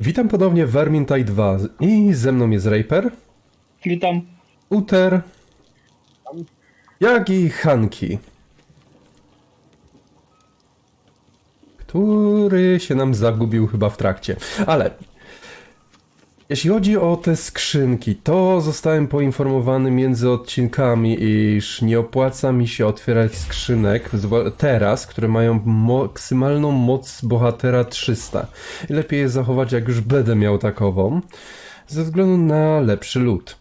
Witam ponownie w Vermintide 2 i ze mną jest Raper, Witam. Uter, jak i Hanki, który się nam zagubił chyba w trakcie. Ale jeśli chodzi o te skrzynki, to zostałem poinformowany między odcinkami, iż nie opłaca mi się otwierać skrzynek teraz, które mają maksymalną moc bohatera 300. I lepiej je zachować, jak już będę miał takową, ze względu na lepszy lód.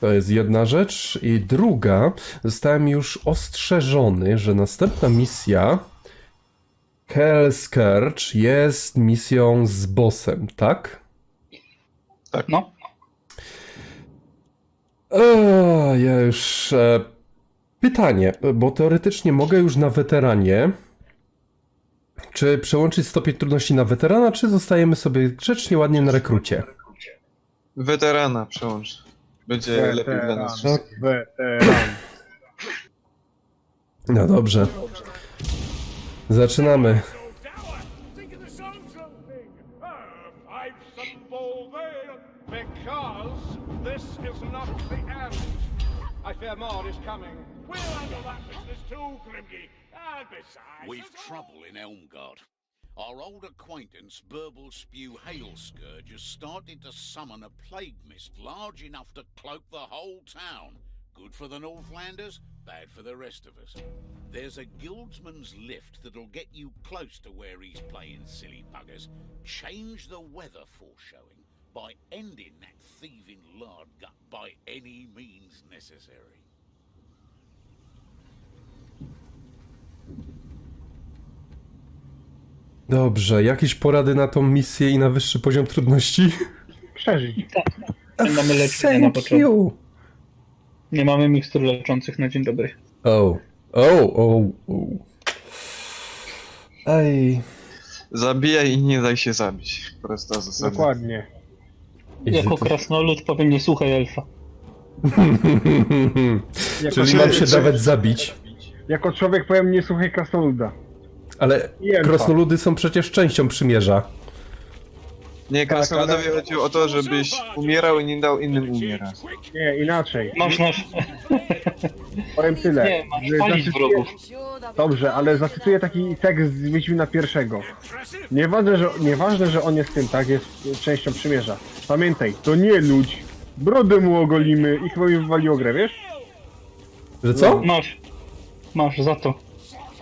To jest jedna rzecz. I druga, zostałem już ostrzeżony, że następna misja Hell Scourge jest misją z bossem, tak? No. Eee, ja już. E, pytanie, bo teoretycznie mogę już na weteranie. Czy przełączyć stopień trudności na weterana, czy zostajemy sobie grzecznie, ładnie na rekrucie? Weterana przełącz. Będzie lepiej dla nas. Weteran. No dobrze. Zaczynamy. Fear more is coming. We'll handle that business too, Grimgy. And besides, We've trouble in Elmgard. Our old acquaintance, Burble Spew Hailscourge, has started to summon a plague mist large enough to cloak the whole town. Good for the Northlanders, bad for the rest of us. There's a guildsman's lift that'll get you close to where he's playing silly buggers. Change the weather foreshowing by ending that thieving lard gut by any means necessary. Dobrze, jakieś porady na tą misję i na wyższy poziom trudności? Przeżyć. Nie mamy leczenia na początku. Nie mamy mikstur leczących na dzień dobry. O, o, o, o. Ej. Zabijaj i nie daj się zabić. Prosta zasada. Dokładnie. Jako krasnolud powiem nie słuchaj elfa. Jako, Czyli Czy- mam się czy- dawać zabić. jako człowiek powiem nie słuchaj krasnoluda. Ale I elfa. krasnoludy są przecież częścią przymierza. Nie, krasnoludowi ale- chodziło o to, żebyś umierał i nie dał innym umierać. Nie, inaczej. Masz nasz... Powiem tyle. Nie, masz że palić zacytuję- wrogów. Dobrze, ale zacytuję taki tekst z Wiedźmina pierwszego. Nieważne, że, nieważne, że on jest tym, tak, jest częścią przymierza. Pamiętaj, to nie ludź. Brodę mu ogolimy i chyba mi wywaliło grę, wiesz? Że co? Masz. Masz za to.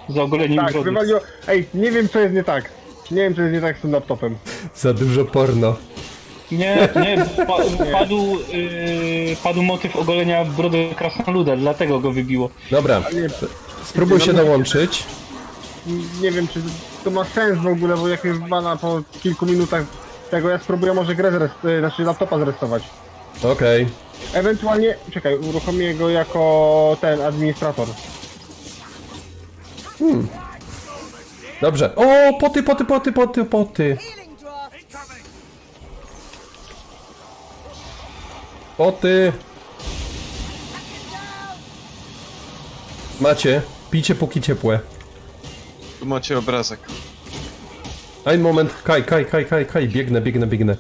Za ogolenie Tak, brody. wywaliło... Ej, nie wiem co jest nie tak. Nie wiem co jest nie tak z tym laptopem. Za dużo porno. Nie, nie, pa, padł, yy, padł motyw ogolenia brody krasnoluda, dlatego go wybiło. Dobra, Nie, spróbuj się dołączyć. nie wiem czy to ma sens w ogóle, bo jak mnie wywala po kilku minutach tego, ja spróbuję może grę zrest... y, znaczy laptopa zrestować. Okej. Ewentualnie, czekaj, uruchomię go jako ten administrator. Dobrze. O, poty, poty, poty, poty, poty. Poty. Macie. Pijcie póki ciepłe. Tu macie obrazek. Ein moment. Kaj, kaj, kaj, kaj, kaj. Biegnę, biegnę, biegnę.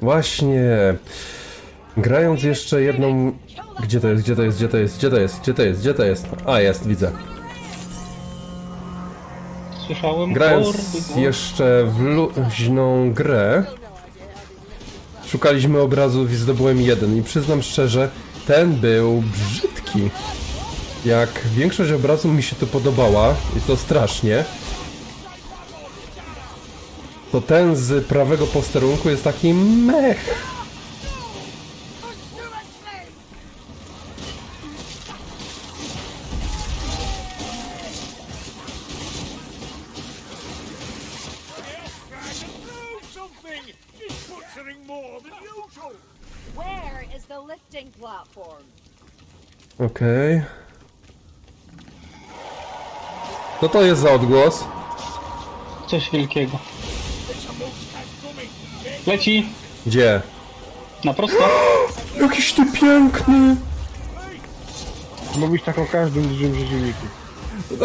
Właśnie. Grając jeszcze jedną... Gdzie to jest, gdzie to jest, gdzie to jest, gdzie to jest, gdzie to jest, gdzie to jest? A, jest, widzę. Słyszałem Grając jeszcze w luźną grę, szukaliśmy obrazów i zdobyłem jeden. I przyznam szczerze, ten był brzydki. Jak większość obrazów mi się to podobała, i to strasznie, to ten z prawego posterunku jest taki mech. Okej. Co to jest za odgłos? Coś wielkiego. Leci. Gdzie? Na prosto. Jakiś ty piękny! Mówisz tak o każdym dużym przeciwniku.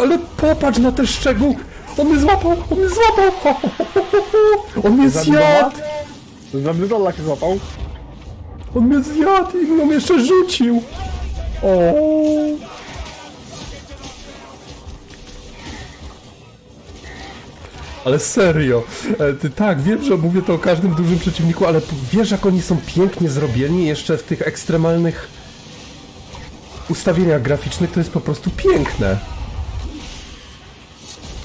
Ale popatrz na ten szczegół! On mnie złapał! On mnie złapał! On mnie zjadł! To za brydola się złapał. On mnie zjadł i mną jeszcze rzucił! O! Ale serio, e, ty, tak, wiem, że mówię to o każdym dużym przeciwniku, ale wiesz jak oni są pięknie zrobieni jeszcze w tych ekstremalnych ustawieniach graficznych, to jest po prostu piękne.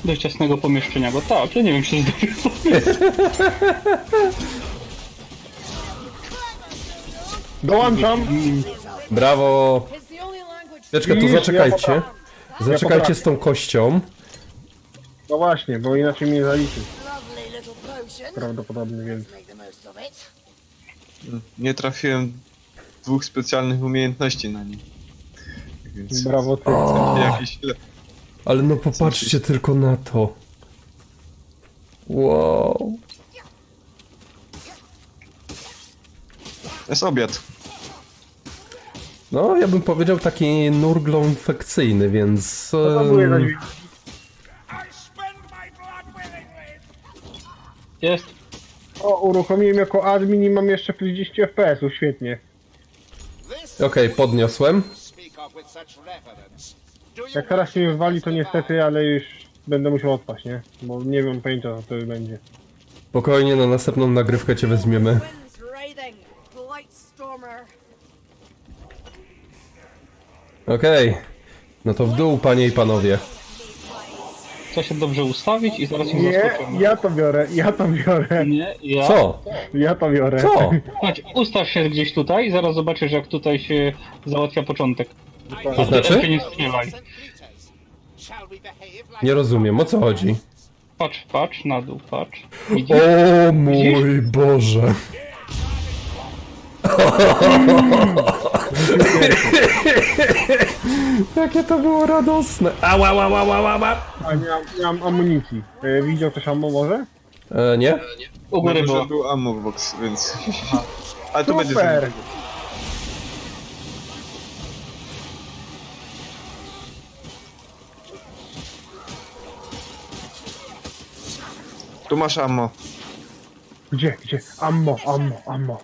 Do ciasnego pomieszczenia, bo tak, ja nie wiem, czy zdobył. Dołączam! Brawo! Chwileczkę, to Widzisz, ja zaczekajcie. Zaczekajcie z tą kością. No właśnie, bo inaczej mnie zaliczy. Lovely little potion. Prawdopodobnie, więc... Make the most of it. Nie trafiłem dwóch specjalnych umiejętności na nim. Więc Brawo ty. jakieś chwile. Ale no popatrzcie tylko na to. Wow. To jest obiad. No, ja bym powiedział taki nurglą infekcyjny, więc... Em. Jest. O, uruchomiłem jako admin i mam jeszcze 40 FPS-ów, świetnie. Okej, podniosłem. Jak teraz mnie wywali, to niestety, ale już będę musiał odpaść, nie? Bo nie wiem pojęcia, co to będzie. Spokojnie, na następną nagrywkę cię weźmiemy. Winds writhing. Okej. No to w dół, panie i panowie. Chcę się dobrze ustawić i zaraz ich Nie, zaskoczymy. ja to biorę, ja to biorę, Nie, ja. Co? ja to biorę. Co? Chodź, ustaw się gdzieś tutaj i zaraz zobaczysz, jak tutaj się załatwia początek. To znaczy? nie strzelaj. behave like Nie rozumiem, o co chodzi? Patrz, patrz, na dół, patrz. Widzisz? O mój Boże. Jakie to było radosne. Ała, ała, ała, ała, ała. A nie, mam- nie mam amunicji. E, widział ktoś ammo może? E, nie? U góry było. był ammo box, więc... Ale to będzie Super! Tu masz ammo. Gdzie, gdzie? Ammo, ammo, ammo.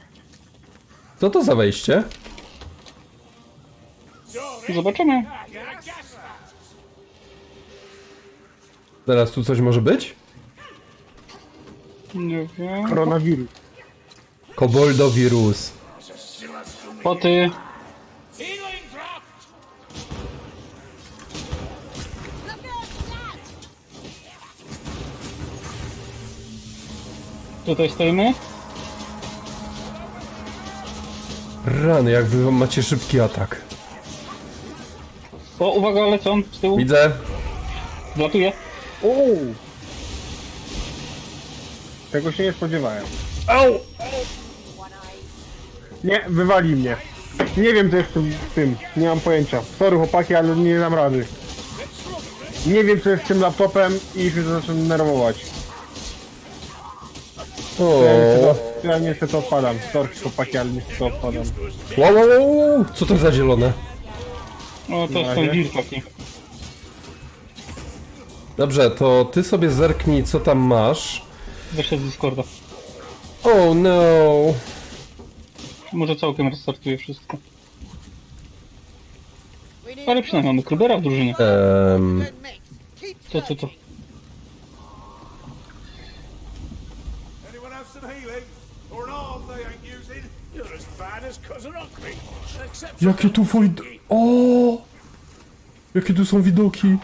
Co to za wejście? Zobaczymy. Teraz tu coś może być? Nie wiem. Koronawirus. Koboldowirus. Poty. Tutaj stoimy. Rany, jak wy macie szybki atak. O, uwaga, lecą z tyłu. Widzę. Wlatuje. Uuu! Tego się nie spodziewałem. Au! Nie, wywali mnie. Nie wiem co jest z tym, z tym. Nie mam pojęcia. Sorry chłopaki, ale nie dam rady. Nie wiem co jest z tym laptopem i się zacząłem nerwować. O. Ja niestety, ja niestety odpadam. Sorry chłopaki, ale niestety odpadam. Wow, wow, wow, wow. Co to za zielone? O, to wir taki. Dobrze, to ty sobie zerknij, co tam masz. Wyszedł z Discorda. Oh no. Może całkiem restartuje wszystko. Ale przynajmniej mamy Krubera w drużynie. Em, good mate. Keep jakie tu wid... O! Jakie tu są widoki.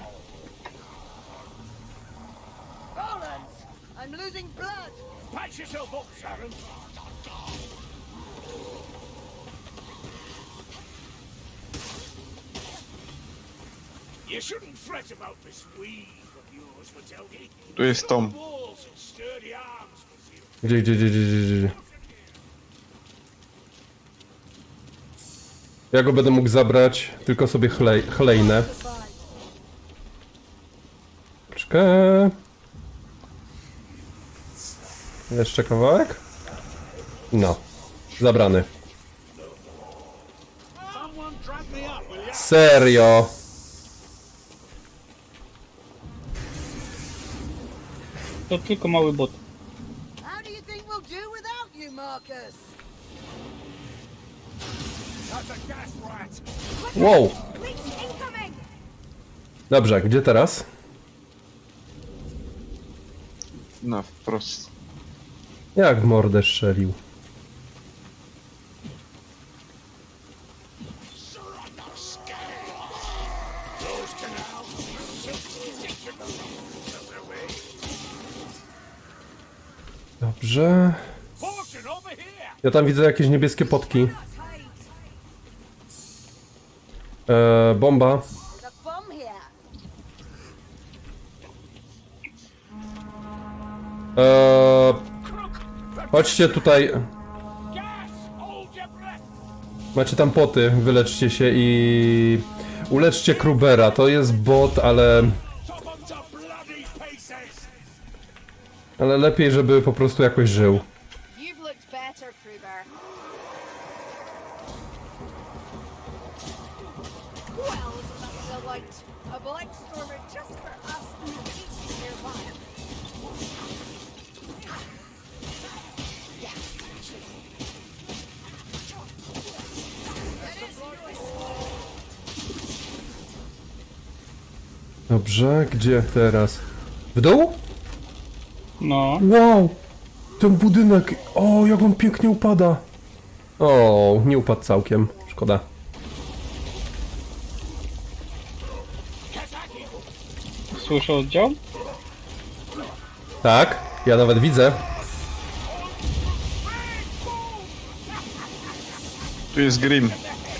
Tu jest Tom. Gdzie, gdzie, gdzie, gdzie, gdzie, gdzie? Ja go będę mógł zabrać, tylko sobie chlej, chlejnę. Czekaj. Jeszcze kawałek? No. Zabrany. Serio. To tylko mały bot. How do you think we'll do without you, Marcus? That's a gas rat. Wow. Dobrze, gdzie teraz? No, wprost. Jak w mordę strzelił. Dobrze. Ja tam widzę jakieś niebieskie potki. E, bomba. The bomb here. E, chodźcie tutaj. Macie tam poty, wyleczcie się i uleczcie Krubera. To jest bot, ale, ale lepiej, żeby po prostu jakoś żył. Well, isn't that the light? A black stormer just for us and the beaches nearby. Dobrze, gdzie teraz? W dół? No. Wow! Ten budynek, o jak on pięknie upada. O, nie upadł całkiem, szkoda. Słyszę oddział? Tak, ja nawet widzę. Tu jest Grim.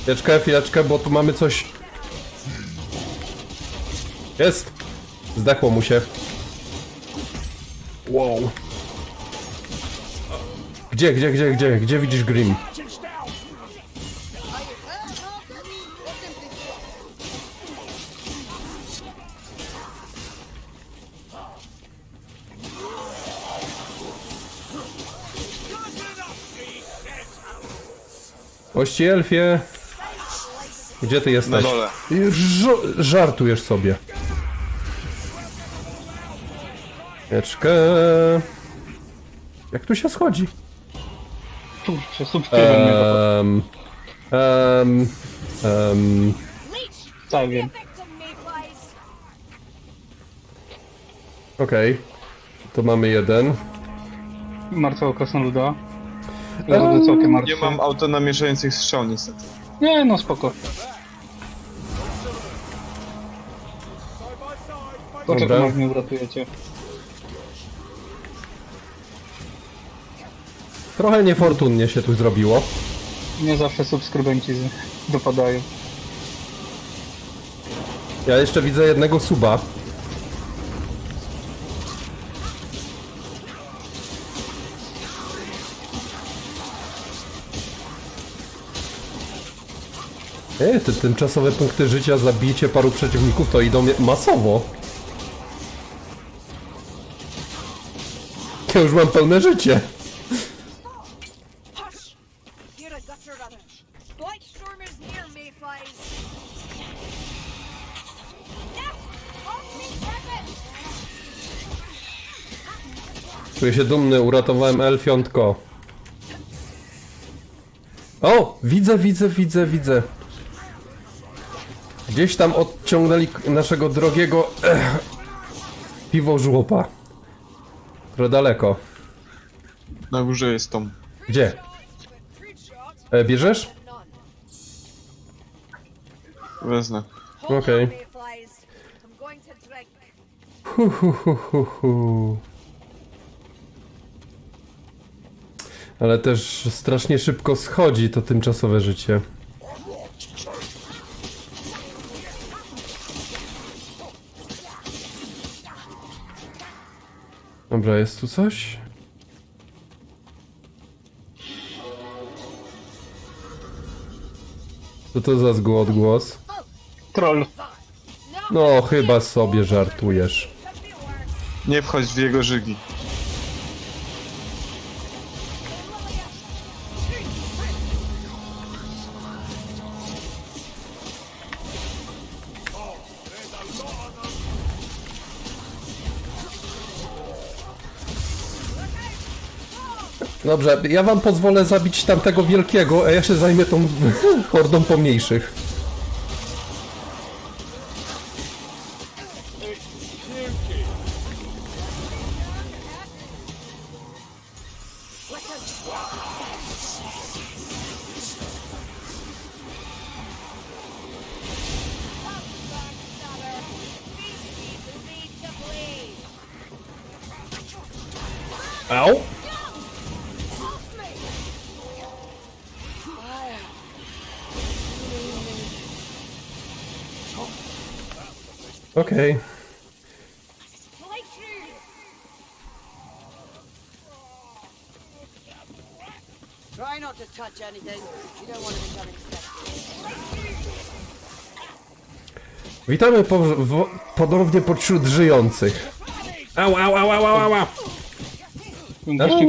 Chwileczkę, chwileczkę, bo tu mamy coś. Jest! Zdechło mu się. Wow. Gdzie, gdzie, gdzie, gdzie? Gdzie widzisz Grim? Me. Ości Elfie! Gdzie ty Na jesteś? dole. Żartujesz sobie. Chwileczkę. Jak tu się schodzi? Kurczę, subskrybuj mnie to. Um, um, um, Leech! Tak wiem. Victim mayflies! Okej. To mamy jeden. Martwego krasnoluda. Jest całkiem martwy. Nie mam auto namieszających strzał niestety. Nie, no spoko. Poczekaj, Dobra. jak mnie uratujecie. Trochę niefortunnie się tu zrobiło. Nie zawsze subskrybenci z- dopadają. Ja jeszcze widzę jednego suba. Ej, te tymczasowe punkty życia, zabicie paru przeciwników to idą masowo. Ja już mam pełne życie. Czuję się dumny, uratowałem elfiątko. O! Widzę, widzę, widzę, widzę. Gdzieś tam odciągnęli naszego drogiego eh, piwo żłopa. Trochę daleko. Na górze jest Tom. Gdzie? E, bierzesz? Wezmę. Hold Okay. Hu, hu, hu, hu, hu. Ale też strasznie szybko schodzi to tymczasowe życie. Dobra, jest tu coś? Co to za zgłos głos? Troll. No, chyba sobie żartujesz. Nie wchodź w jego żygi. Dobrze, ja wam pozwolę zabić tamtego wielkiego, a ja się zajmę tą hordą pomniejszych. Au! Okej. Like through. Try not to touch anything. You don't want to become infected. Witamy po, w, ponownie pośród żyjących. Au, au, au, au, au, au. Gościu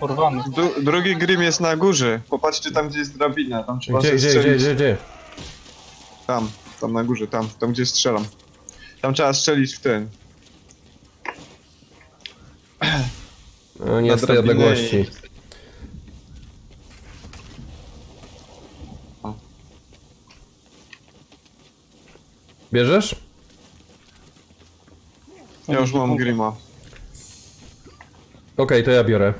porwany. Drugi Grim jest na górze. Popatrzcie tam, gdzie jest drabina. Tam trzeba Gdzie, gdzie, gdzie, gdzie, gdzie? Tam, tam na górze, tam, tam gdzie strzelam. Tam trzeba strzelić w ten. No, nie Na z tej odległości. Bierzesz? Ja już mam Grima. Okej, to ja biorę.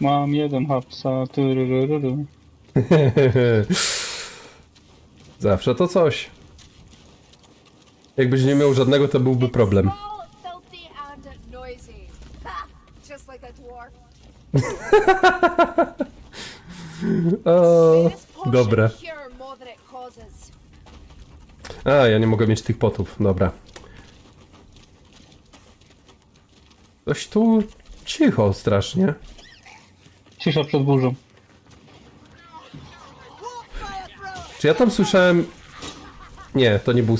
Mam jeden hapsa. Zawsze to coś. Jakbyś nie miał żadnego, to byłby problem. O, dobre. A, ja nie mogę mieć tych potów. Dobra. Coś tu cicho strasznie. Cisza przed burzą. Czy ja tam słyszałem... Nie, to nie był...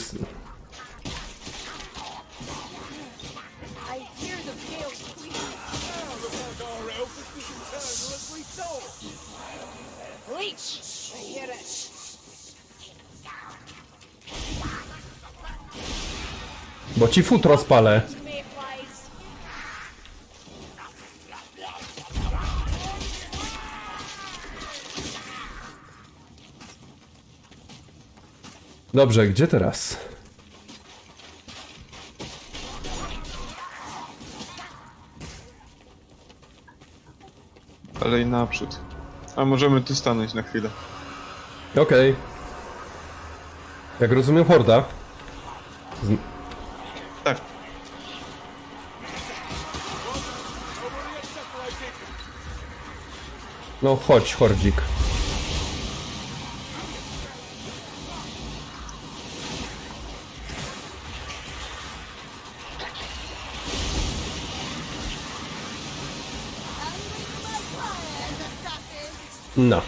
Bo ci futro spalę. Dobrze, gdzie teraz? Dalej naprzód. A możemy tu stanąć na chwilę. Okej. Jak rozumiem, horda. Tak. No chodź, hordzik. No.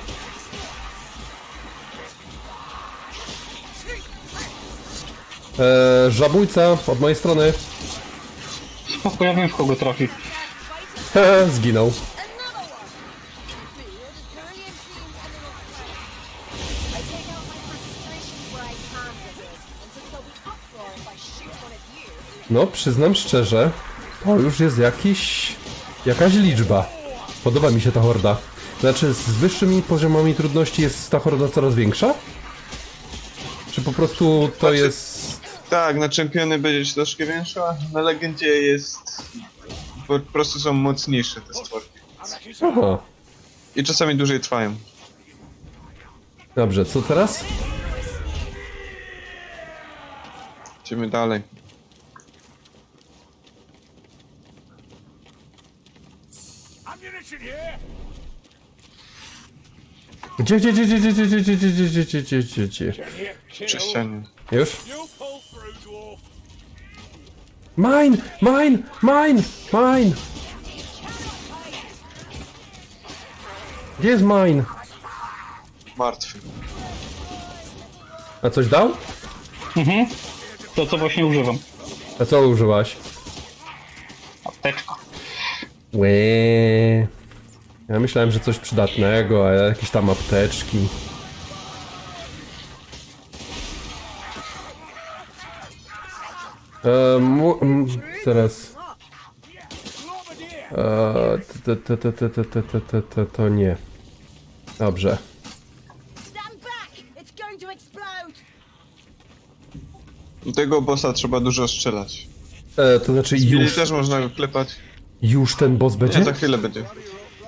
Eee, żabójca od mojej strony. Spoko, ja wiem w kogo trafi. Zginął. No, przyznam szczerze, to już jest jakiś... jakaś liczba. Podoba mi się ta horda. Znaczy, z wyższymi poziomami trudności jest ta horda coraz większa? Czy po prostu to Znaczy- jest... Tak, na czempiony będzie troszkę większa, na legendzie jest... Po prostu są mocniejsze te stworki. Aha. I czasami dłużej trwają. Dobrze, co teraz? Idziemy dalej. Gdzie, gdzie, gdzie, gdzie, gdzie, gdzie, gdzie, gdzie, gdzie, gdzie, gdzie, gdzie, gdzie? Kill. Przy ścianie. Już? Mine! Mine! Mine! Mine! Gdzie jest mine? Martwy. A coś dał? Mhm. To co właśnie używam. A co użyłaś? Apteczka. Łeee. Ja myślałem, że coś przydatnego, a jakieś tam apteczki. E, mu, m, teraz. E, to, to, to, to, to, to, to, to, to, to nie. Dobrze. Do tego bossa trzeba dużo strzelać. E, to znaczy Już. już, też można go klepać. już ten boss Nie, będzie? za chwilę będzie.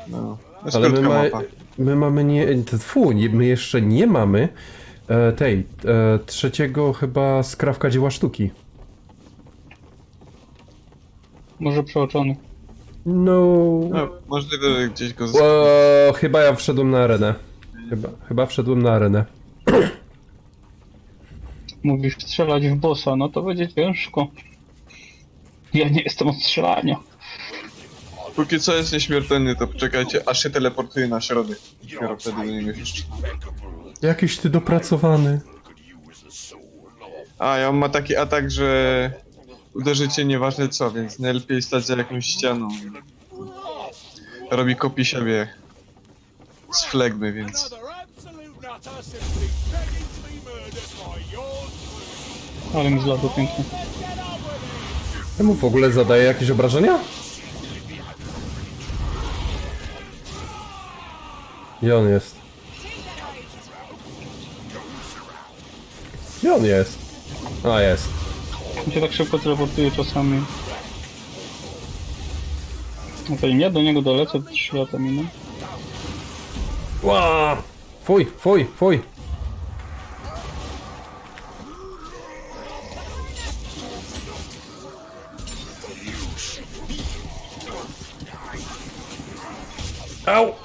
No. Jest Ale my, krótka ma, mapa. my mamy nie. to- Fu, nie, my jeszcze nie mamy e, tej e, trzeciego chyba skrawka dzieła sztuki. Może przeoczony. No. No, możliwe, że gdzieś go zyskał. O, chyba ja wszedłem na arenę. Chyba, chyba wszedłem na arenę. Mówisz strzelać w bossa, no to będzie ciężko. Ja nie jestem od strzelania. Póki co jest nieśmiertelny, to poczekajcie, aż się teleportuje na środek. Dopiero wtedy do niego strzela. Jakiś ty dopracowany. A, i on ma taki atak, że uderzycie nieważne co, więc najlepiej stać za jakąś ścianą. Robi kopi siebie z flegmy, więc... Ale mi zladło pięknie. Temu w ogóle zadaje jakieś obrażenia? Gdzie on jest? Gdzie on jest? A, jest. On się tak szybko teleportuje czasami. No to ja do niego dolecę, 3 lata miną. Ła! Fuj, fuj, fuj! Au!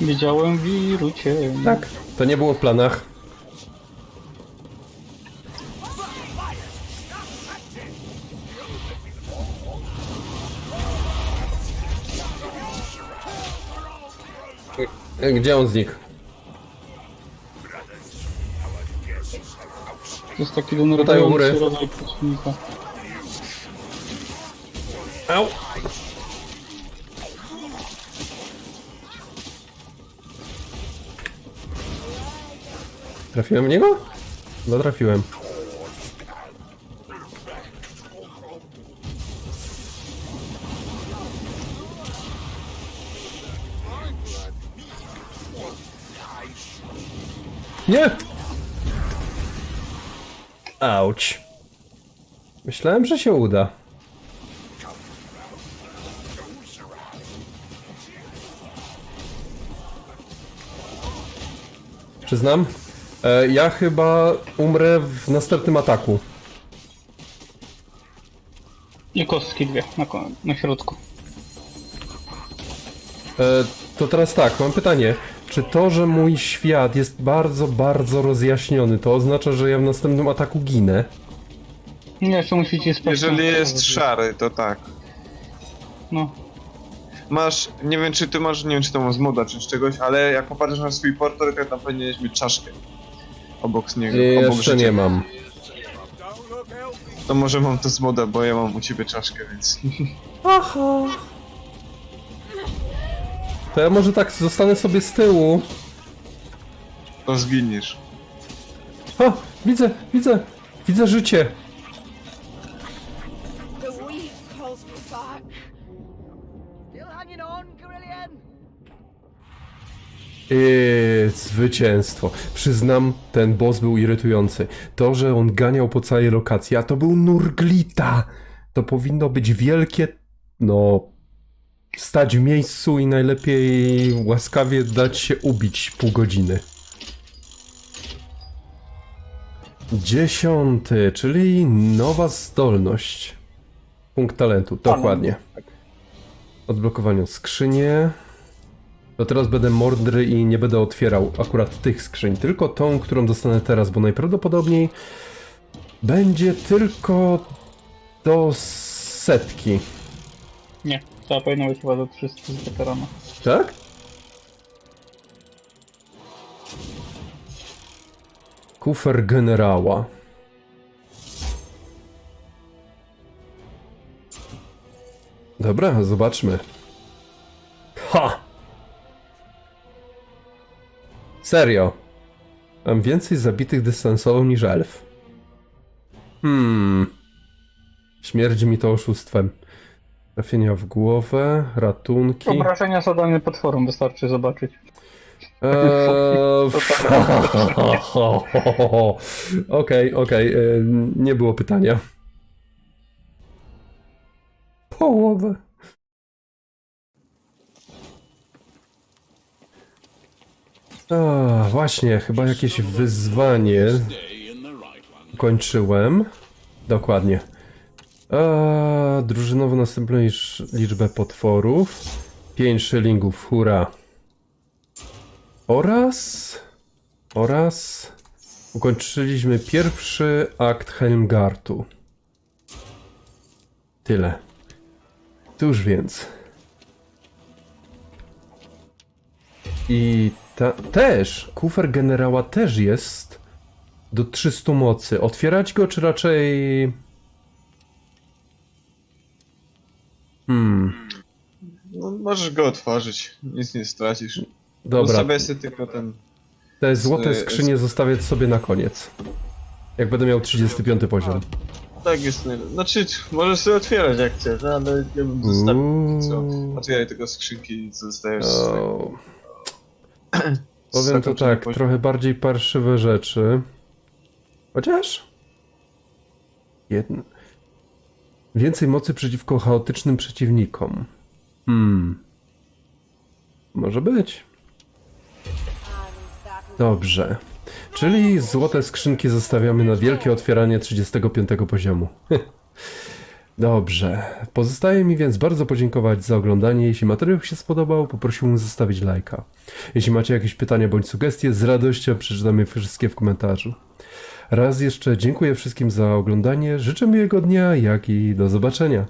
Wiedziałem wiru cię. Tak, to nie było w planach. Gdzie on znikł? To jest taki Tutaj u góry. rodzaj przeciwnika. Au! Trafiłem w niego? No trafiłem. Nie! Auć. Myślałem, że się uda. Przyznam. E, ja chyba umrę w następnym ataku. I kostki dwie na, ko- na środku. E, to teraz tak, mam pytanie. Czy to, że mój świat jest bardzo, bardzo rozjaśniony, to oznacza, że ja w następnym ataku ginę? Nie, jeszcze musicie spać. Jeżeli jest szary, to tak. No. Masz, nie wiem czy ty masz, nie wiem czy to masz z moda czy z czegoś, ale jak popatrzysz na swój portret, to tam powinieneś mieć czaszkę. Obok niego, Nie, obok jeszcze życia. nie mam. To może mam to z moda, bo ja mam u ciebie czaszkę, więc... To ja może tak zostanę sobie z tyłu. To zginiesz. Ha! Widzę, widzę, widzę życie. Eee, zwycięstwo. Przyznam, ten boss był irytujący. To, że on ganiał po całej lokacji, a to był Nurglita. To powinno być wielkie, no, stać w miejscu i najlepiej łaskawie dać się ubić pół godziny. Dziesiąty, czyli nowa zdolność. Punkt talentu, dokładnie. Odblokowaniu skrzynie. To teraz będę mordry i nie będę otwierał akurat tych skrzyń, tylko tą, którą dostanę teraz, bo najprawdopodobniej będzie tylko do setki. Nie, to powinno być chyba do 300 z veterana. Tak? Kufer generała. Dobra, zobaczmy. Serio. Mam więcej zabitych dystansowo niż elf. Hmm. Śmierdzi mi to oszustwem. Trafienia w głowę, ratunki. Obrażenia zadane potworom wystarczy zobaczyć. Eee, Okej, okej, e, nie było pytania. Połowę. A, właśnie, chyba jakieś wyzwanie kończyłem. Dokładnie. A, drużynowo następną licz, liczbę potworów. 5 szylingów, hura. Oraz... Oraz... Ukończyliśmy pierwszy akt Helmgartu. Tyle. Cóż więc. I ta, też, kufer generała też jest do 300 mocy. Otwierać go, czy raczej... Hmm, No, możesz go otworzyć, nic nie stracisz. dobra. Zostawiaj sobie tylko ten... Te złote skrzynie zostawię sobie na koniec. Jak będę miał 35 poziom. Tak jest, znaczy możesz sobie otwierać jak chcesz, ale ja bym zostawił co. Otwieraj tylko skrzynki i zostajesz z O, Powiem to tak, trochę bardziej parszywe rzeczy. Chociaż... Jedno... Więcej mocy przeciwko chaotycznym przeciwnikom. Hmm. Może być. Dobrze. Czyli złote skrzynki zostawiamy na wielkie otwieranie 35 poziomu. Dobrze. Pozostaje mi więc bardzo podziękować za oglądanie. Jeśli materiał się spodobał, poprosiłbym zostawić lajka. Jeśli macie jakieś pytania bądź sugestie, z radością przeczytam je wszystkie w komentarzu. Raz jeszcze dziękuję wszystkim za oglądanie, życzę miłego dnia, jak i do zobaczenia.